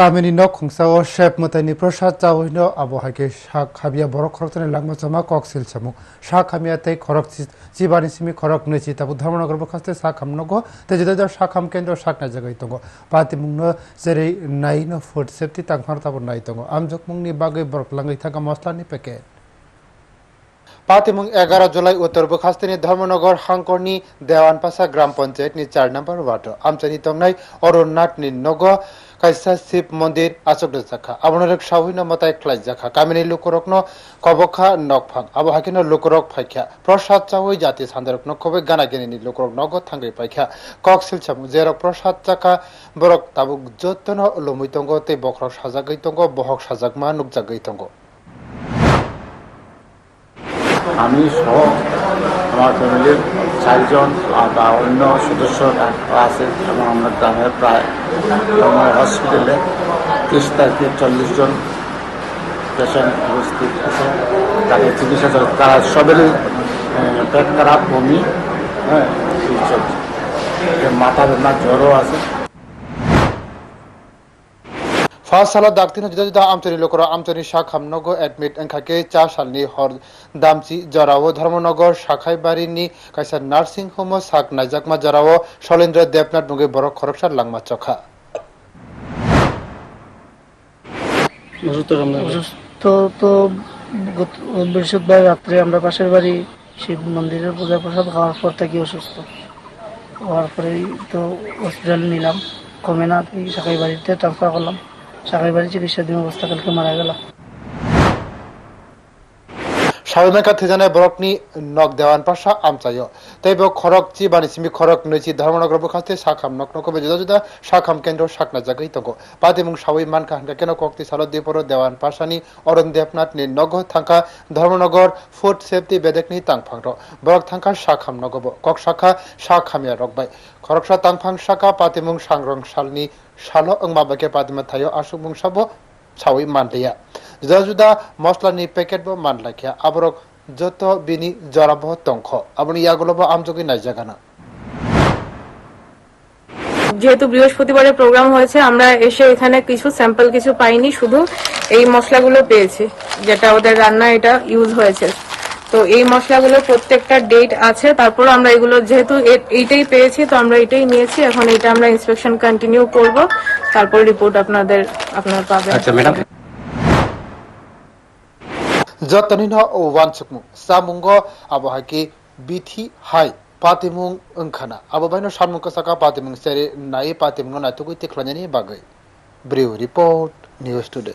কামিনী ন ও শেপ মতাইনি প্রসাদ চাওইন আবহাইকে শাক খাবিয়া বড় খরকতনে লাগমা জমা কক সিল চামু শাক খামিয়া তাই খরক চিবানি সিমি খরক নেছি তাবু ধর্মনগর বখাস্তে শাক হামনগো তে যদি যাও শাক হাম কেন্দ্র শাক না জাগাই তঙ্গ পাতি মুংনো জেরে নাই ফুড সেফটি তাংফার তাবু নাই তঙ্গ আমজক মুংনি বাগে বরক লাঙ্গাই থাকা মশলানি প্যাকেট পাতিমুং এগারো জুলাই উত্তর বখাস্তিনি ধর্মনগর হাঙ্করনি দেওয়ানপাসা গ্রাম পঞ্চায়েতনি চার নম্বর ওয়ার্ড। আমচানি তংনাই অরুণনাথনি নগ কাইসা শিব মন্দির আচক জাখা। আবনরক সাহুইন মতাই ক্লাই জাখা। কামিনী লুকরকন কবখা নকফাং আবহাকিন লুকরক ফাইখ্যা প্রসাদ চাওই জাতি সান্দারকন কবে গানা গেনিনি লুকরক নগ থাঙ্গই পাইখ্যা। কক সিলছামু জেরক প্রসাদ চাকা, বরক তাবুক যতন, লমুই তঙ্গ, তে বখরক সাজাগৈ তঙ্গ, বহক সাজাগমা নুকজাগৈ তঙ্গ। আমি সহ আমার ফ্যামিলির চারজন বা অন্য সদস্য আছে এবং আমরা গ্রামের প্রায় হসপিটালে তিরিশ তারিখে চল্লিশ জন পেশেন্ট উপস্থিত আছে। তাদের চিকিৎসা চলছে তারা সবেরই পেট খারাপ, বমি হ্যাঁ মাথা বেদনা জ্বরও আছে। ফার্স্ট সালত ডাক্তিন জুদা আমচনি লোকরা আমচনি শাহ খামনগর এডমিট এংখাকে চা সালনি হর দামচি জরাও ধর্মনগর শাখাই বাড়ি কাইসা নার্সিং হোম শাক নাইজাকমা জরাও শৈলেন্দ্র দেবনাথ নগে বড় খরপসার লাংমা চখা। অসুস্থ তো বৃহস্পতিবার রাত্রে আমরা পাশের বাড়ি শিব মন্দিরে পূজা প্রসাদ খাওয়ার পর থেকে অসুস্থ। হওয়ার পরেই তো হসপিটাল নিলাম। কমে না শাখাই বাড়িতে ট্রান্সফার করলাম। সাকাই বাড়ি চিকিৎসাধীন অবস্থা কালকে মারা গেল। સાયોમેકા થેજાને બરકની નક દેવાન પાસા આમચાયો તૈબ ખરક ચી બાની સિમી ખરક નચી ધર્મનગર બખાતે શાખામ નક નક બેજો જુદા શાખામ કેન્દ્র શાકના জাগাই তঙ্গ পাদে মুং সাবই মান কাহানকা কেন কক্তি সারদ দ্বীপর দেওয়ান পাশানি অরণ দেবনাথ নি নগ থাঙ্কা ধর্মনগর ফুড সেফটি বেদেকনি তাংফাংর বরক থাঙ্কা শাখাম নগব কক শাখা শাখামিয়া রকবাই খরকসা তাংফাং শাখা পাতে মুং সাংরং সালনি সালো অংমাবাকে পাদমা থাইও আশুমুং সাবো সাবই মানলিয়া જુદા જુદા મસલાની પેકેટમાં માંડ નાખ્યા આવરક যত બિની જરાબહ તંખ આપણે ইয়াগুলো আমযোগী নাই জাগানা। যেহেতু বৃহস্পতিবারের প্রোগ্রাম হয়েছে আমরা এসে এখানে কিছু স্যাম্পল কিছু পাইনি শুধু এই মশলাগুলো পেয়েছি যেটা ওদের রান্না এটা ইউজ হয়েছে। তো এই মশলাগুলো প্রত্যেকটা ডেট আছে তারপর আমরা এগুলো যেহেতু এইটাই পেয়েছি তো আমরা এটাই নিয়েছি এখন এটা আমরা ইন্সপেকশন কন্টিনিউ করব তারপর রিপোর্ট আপনাদের আপনারা পাবেন। আচ্ছা madam. जतनि न वानसुकमु सामुंगो आबहाकि बिथि हाय पातिमुं ओंखाना आबो बायनो सानमुं कसाका पातिमुं सेरे नाय पातिमुं नायतुगै तिख्लानायनि बागै ब्रिउ रिपोर्ट निउज टुडे